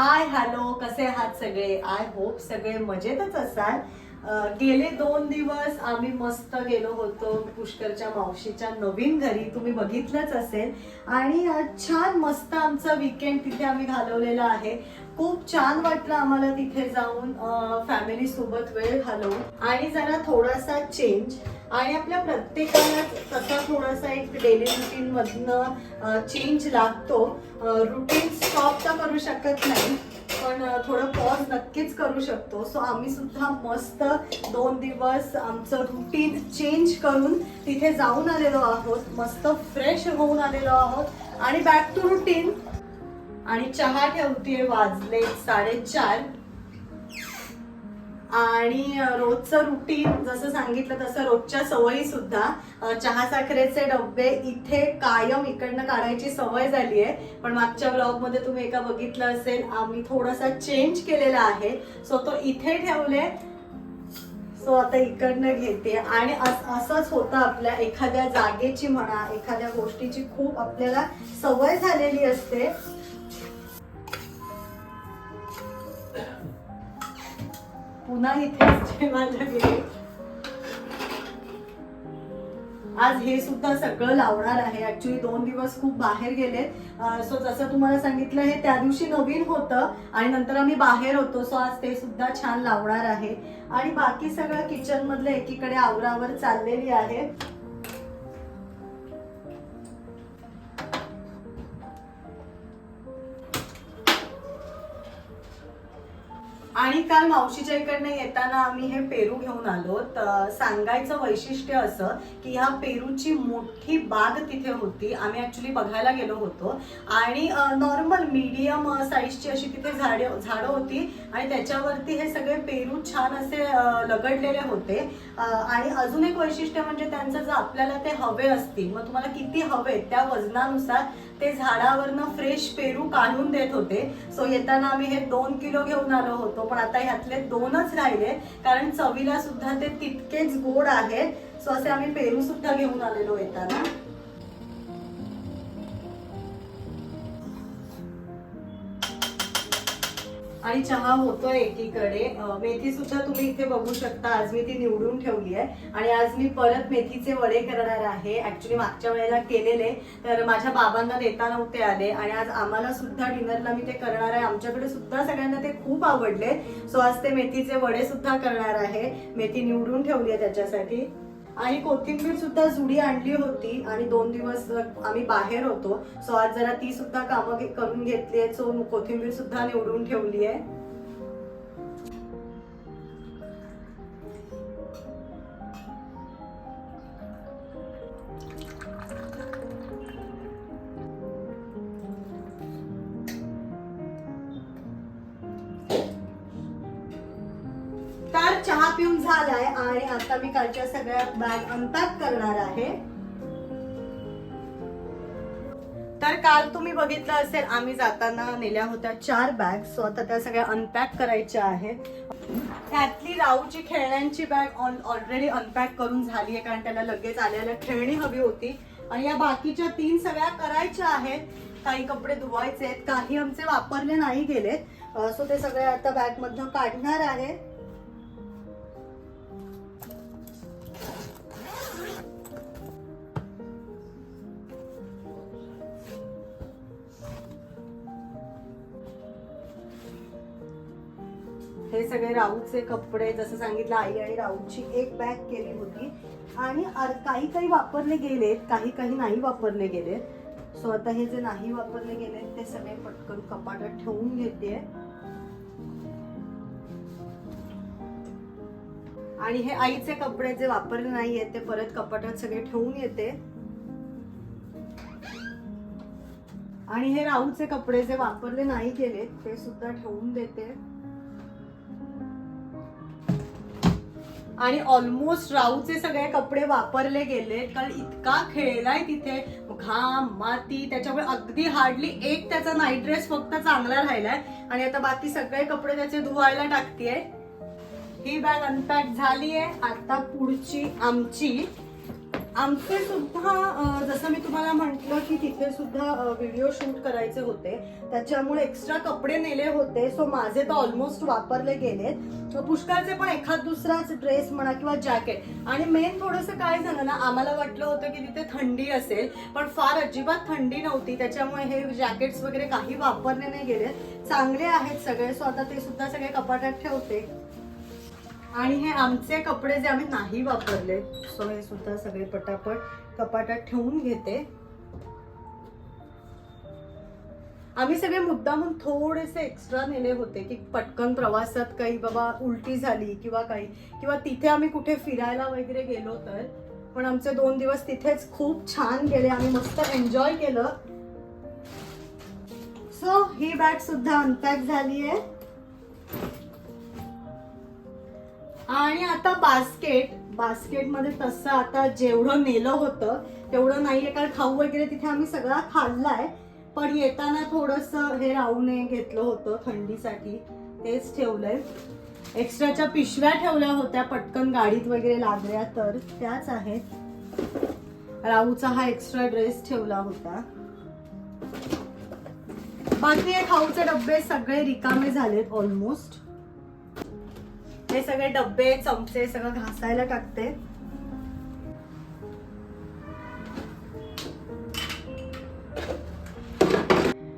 Hi hello कसे आहात सगळे? आय होप सगळे मजेतच असाल. गेले दोन दिवस आम्ही मस्त गेलो होतो पुष्करच्या मावशीच्या नवीन घरी. तुम्ही बघितलंच असेल. आणि छान मस्त आमचं विकेंड तिथे आम्ही घालवलेला आहे. खूप छान वाटलं आम्हाला तिथे जाऊन फॅमिली सोबत वेळ घालवून. आणि जरा थोडासा चेंज आणि आपल्या प्रत्येकाला तसा थोडासा एक डेली रुटीन मधनं चेंज लागतो. रुटीन स्टॉप तर करू शकत नाही पण थोडं पॉज नक्कीच करू शकतो. सो आम्ही सुद्धा मस्त दोन दिवस आमचं रुटीन चेंज करून तिथे जाऊन आलेलो आहोत. मस्त फ्रेश होऊन आलेलो आहोत. आणि बॅक टू रुटीन आणि चहा ठेवतीये वाजले साडेचार. आणि रोजचं रुटीन जसं सांगितलं तसं रोजच्या सवयी सुद्धा चहा साखरेचे डबे इथे कायम इकडनं काढायची सवय झाली आहे पण मागच्या ब्लॉगमध्ये तुम्ही एका बघितलं असेल आम्ही थोडासा चेंज केलेला आहे. सो तो इथे ठेवले. सो आता इकडनं घेते. आणि असंच होतं आपल्या एखाद्या जागेची म्हणा एखाद्या गोष्टीची खूप आपल्याला सवय झालेली असते. पुन्हा इथेच जेवायला गेले आज हे सुद्धा सगळं लावणार आहे. ऍक्च्युली दोन दिवस खूप बाहेर गेले सो जसं तुम्हाला सांगितलं हे त्या दिवशी नवीन होतं आणि नंतर आम्ही बाहेर होतो. सो आज ते सुद्धा छान लावणार आहे. आणि बाकी सगळं किचनमधलं एकीकडे आवरावर चाललेली आहे. आणि काल मावशीच्या इकडनं येताना आम्ही हे पेरू घेऊन आलो. तर सांगायचं वैशिष्ट्य असं की ह्या पेरूची मोठी बाग तिथे होती. आम्ही ऍक्च्युली बघायला गेलो होतो. आणि नॉर्मल मीडियम साईजची अशी तिथे झाडे झाडं होती. आणि त्याच्यावरती हे सगळे पेरू छान असे लगडलेले होते. आणि अजून एक वैशिष्ट्य म्हणजे त्यांचं जर आपल्याला ते हवे असतील मग तुम्हाला किती हवे त्या वजनानुसार ते झाडावरनं फ्रेश पेरू काढून देत होते. सो येताना आम्ही हे दोन किलो घेऊन आलो होतो पण आता ह्यातले दोनच राहिले कारण चवीला सुद्धा ते तितकेच गोड आहेत. सो असे आम्ही पेरू सुद्धा घेऊन आलेलो येताना. आणि चहा होतोय एकीकडे. मेथी सुद्धा तुम्ही इथे बघू शकता. आज मी ती निवडून ठेवली आहे. आणि आज मी परत मेथीचे वडे करणार आहे. ऍक्च्युली मागच्या वेळेला केलेले. तर माझ्या बाबांना देता नव्हते आले. आणि आज आम्हाला सुद्धा डिनरला मी ते करणार आहे. आमच्याकडे सुद्धा सगळ्यांना ते खूप आवडले. सो आज ते मेथीचे वडे सुद्धा करणार आहे. मेथी निवडून ठेवली आहे त्याच्यासाठी. आणि कोथिंबीर सुद्धा जुडी आणली होती आणि दोन दिवस आम्ही बाहेर होतो सो आज जरा ती सुद्धा कामं करून घेतली आहे सो कोथिंबीर सुद्धा निवडून ठेवली आहे. तर चहा पिऊन झालाय आणि आता मी कालच्या सगळ्या बॅग अनपॅक करणार आहे. तर काल तुम्ही बघितलं असेल आम्ही जाताना नेल्या होत्या चार बॅग सो आता त्या सगळ्या अनपॅक करायच्या आहेत. त्यातली राऊची खेळण्यांची बॅग ऑलरेडी अनपॅक करून झाली आहे कारण त्याला लगेच आल्याला खेळणी हवी होती. आणि या बाकीच्या तीन सगळ्या करायच्या आहेत. काही कपडे धुवायचे आहेत काही आमचे वापरले नाही गेलेत. Uh, सो ते सगळे आता बॅगमधनं काढणार आहे. हे सगळे राऊतचे कपडे जसं सांगितलं आई आणि राऊतची एक बॅग केली होती. आणि अर- काही काही वापरले गेलेत काही काही नाही वापरले गेलेत. सो आता हे जे नाही वापरले गेलेत ते सगळे पटकन कपाटात ठेवून घेते. आणि हे आईचे कपडे जे वापरले नाही आहेत ते परत कपाटात सगळे ठेवून येते. आणि हे राहूचे कपडे जे वापरले नाही गेलेत ते सुद्धा ठेवून देते. आणि ऑलमोस्ट राऊचे सगळे कपडे वापरले गेले कारण इतका खेळलाय तिथे. घाम माती त्याच्यामुळे अगदी हार्डली एक त्याचा नाईट ड्रेस फक्त चांगला राहिलाय. आणि आता बाकी सगळे कपडे त्याचे धुवायला टाकतेय. ही बॅग अनपॅक झाली आहे आता पुढची आमची आमचे सुद्धा जसं मी तुम्हाला म्हटलं की तिथे सुद्धा व्हिडिओ शूट करायचे होते. त्याच्यामुळे एक्स्ट्रा कपडे नेले होते सो माझे तर ऑलमोस्ट वापरले गेलेत. पुष्कळचे पण एखाद दुसराच ड्रेस म्हणा किंवा जॅकेट. आणि मेन थोडंसं काय झालं ना आम्हाला वाटलं होतं की तिथे थंडी असेल पण फार अजिबात थंडी नव्हती. त्याच्यामुळे हे जॅकेट्स वगैरे काही वापरले नाही गेले चांगले आहेत सगळे सो आता ते सुद्धा सगळे कपाटात ठेवते. आणि हे आमचे कपडे जे आम्ही नाही वापरले सो हे सुद्धा सगळे पटापट कपाटात ठेवून घेते. आम्ही सगळे मुद्दामून थोडेसे एक्स्ट्रा नेले होते की पटकन प्रवासात काही बाबा उलटी झाली किंवा काही किंवा तिथे आम्ही कुठे फिरायला वगैरे गेलो तर पण आमचे दोन दिवस तिथेच खूप छान गेले आम्ही मस्त एन्जॉय केलं. सो ही बॅग सुद्धा अनपॅक झाली आहे आणि आता बास्केट बास्केटमध्ये तसं आता जेवढं नेलं होतं तेवढं नाहीये कारण खाऊ वगैरे तिथे आम्ही सगळा खाल्लाय. पण येताना थोडस हे राहू नये घेतलं होतं थंडीसाठी तेच ठेवलंय. एक्स्ट्राच्या पिशव्या ठेवल्या होत्या पटकन गाडीत वगैरे लागल्या तर त्याच आहेत. राहूचा हा एक्स्ट्रा ड्रेस ठेवला होता. बाकी हे खाऊचे डब्बे सगळे रिकामे झालेत ऑलमोस्ट हे सगळे डब्बे चमचे सगळं घासायला टाकते.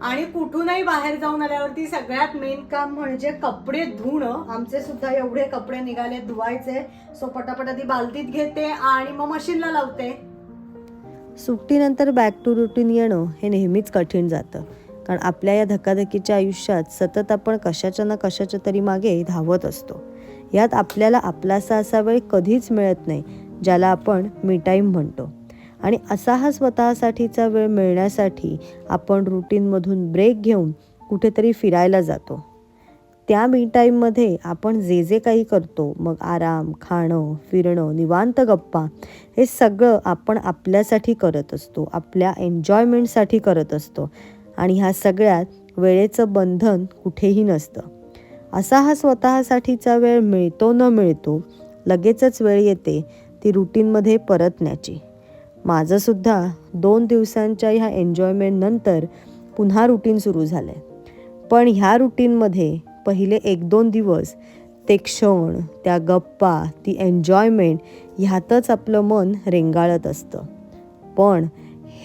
आणि कुठूनही बाहेर जाऊन आल्यावरती सगळ्यात मेन काम म्हणजे कपडे धुणं. आमचे सुद्धा एवढे कपडे निघाले धुवायचे. सो पटापट ती बालतीत घेते आणि मग मशीनला लावते. सुट्टीनंतर बॅक टू रुटीन येणं हे नेहमीच कठीण जातं. कारण आपल्या या धकाधकीच्या आयुष्यात सतत आपण कशाच्या ना कशाच्या तरी मागे धावत असतो. यात आपल्याला आपलासा असा वेळ कधीच मिळत नाही ज्याला आपण मी टाईम म्हणतो. आणि असा हा स्वतःसाठीचा वेळ मिळण्यासाठी आपण रुटीनमधून ब्रेक घेऊन कुठेतरी फिरायला जातो. त्या मी टाईममध्ये आपण जे जे काही करतो मग आराम खाणं फिरणं निवांत गप्पा हे सगळं आपण आपल्यासाठी करत असतो आपल्या एन्जॉयमेंटसाठी करत असतो. आणि ह्या सगळ्यात वेळेचं बंधन कुठेही नसतं. असा हा स्वतःसाठीचा वेळ मिळतो न मिळतो लगेचच वेळ येते ती रुटीनमध्ये परतण्याची. माझंसुद्धा दोन दिवसांच्या ह्या एन्जॉयमेंटनंतर पुन्हा रुटीन सुरू झालं आहे पण ह्या रुटीनमध्ये पहिले एक दोन दिवस ते क्षण त्या गप्पा ती एन्जॉयमेंट ह्यातच आपलं मन रेंगाळत असतं. पण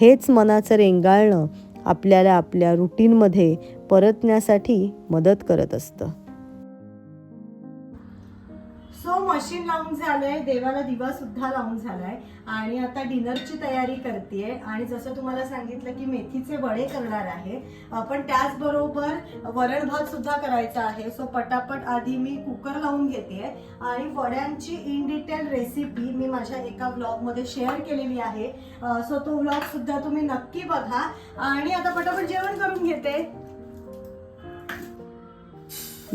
हेच मनाचं रेंगाळणं आपल्याला आपल्या रुटीनमध्ये परतण्यासाठी मदत करत असतं. मशीन लावून झालंय देवाला दिवा सुद्धा लावून झालाय. आणि आता डिनरची तयारी करते आणि जसं तुम्हाला सांगितलं की मेथीचे वडे करणार आहे. पण त्याचबरोबर वरण भात सुद्धा करायचा आहे. सो पटापट आधी मी कुकर लावून घेते आणि वड्यांची इन डिटेल रेसिपी मी माझ्या एका ब्लॉगमध्ये शेअर केलेली आहे. सो तो ब्लॉग सुद्धा तुम्ही नक्की बघा. आणि आता पटापट जेवण करून घेते.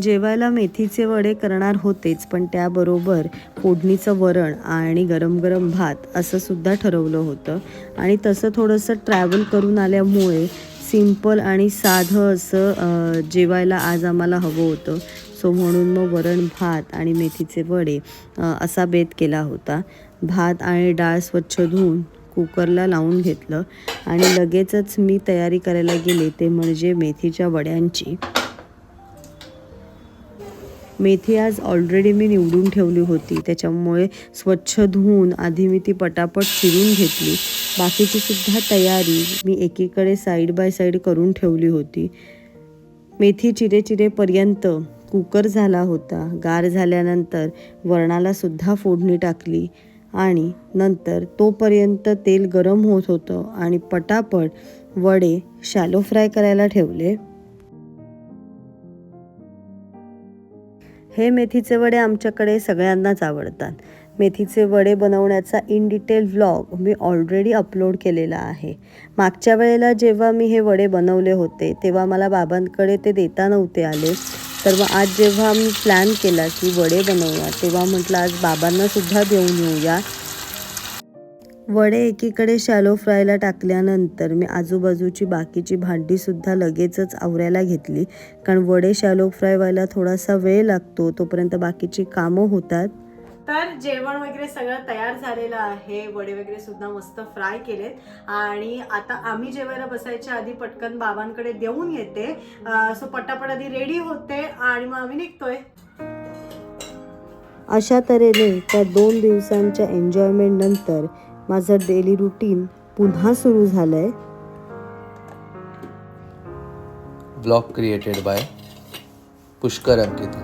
जेवायला मेथीचे वडे करणार होतेच पण त्याबरोबर फोडणीचं वरण आणि गरम गरम भात असं सुद्धा ठरवलं होतं. आणि तसं थोडंसं ट्रॅव्हल करून आल्यामुळे सिंपल आणि साधं असं जेवायला आज आम्हाला हवं होतं. सो म्हणून मग वरण भात आणि मेथीचे वडे असा बेत केला होता. भात आणि डाळ स्वच्छ धुवून कुकरला लावून घेतलं आणि लगेचच मी तयारी करायला गेले ते म्हणजे मेथीच्या वड्यांची. मेथी आज ऑलरेडी मी निवडून ठेवली होती. त्याच्यामुळे स्वच्छ धुवून आधी मी ती पटापट चिरून घेतली. बाकीची सुद्धा तयारी मी एकीकडे साईड बाय साईड करून ठेवली होती. मेथी चिरे चिरेपर्यंत कुकर झाला होता. गार झाल्यानंतर वरणाला सुद्धा फोडणी टाकली आणि नंतर तोपर्यंत तेल गरम होत होतं आणि पटापट वडे शॅलो फ्राय करायला ठेवले. हे मेथीचे वडे आमच्याकडे सगळ्यांनाच आवडतात. मेथीचे वडे बनवण्याचा इन डिटेल व्लॉग मी ऑलरेडी अपलोड केलेला आहे. मागच्या वेळेला जेव्हा मी हे वडे बनवले होते तेव्हा मला बाबांकडे ते देता नव्हते आले. तर मग आज जेव्हा मी प्लॅन केला की वडे बनवूया तेव्हा म्हटलं आज बाबांनासुद्धा देऊन येऊया. वडे एकीकडे शॅलो फ्रायला टाकल्यानंतर मी आजूबाजूची बाकीची भांडीसुद्धा लगेचच आवरायला घेतली. कारण वडे शॅलो फ्राय व्हायला थोडासा वेळ लागतो तोपर्यंत बाकीची कामं होतात. तर जेवण वगैरे सगळं तयार झालेलं आहे. वडे वगैरे सुद्धा मस्त फ्राय केलेत. आणि आता आम्ही जेवायला बसायच्या आधी पटकन बाबांकडे देऊन येते. सो पटापट आधी रेडी होते आणि मग आम्ही निघतोय. अशा तऱ्हेने त्या दोन दिवसांच्या एन्जॉयमेंट नंतर माझं डेली रुटीन पुन्हा सुरू झालंय. Blog created by Pushkar Ankita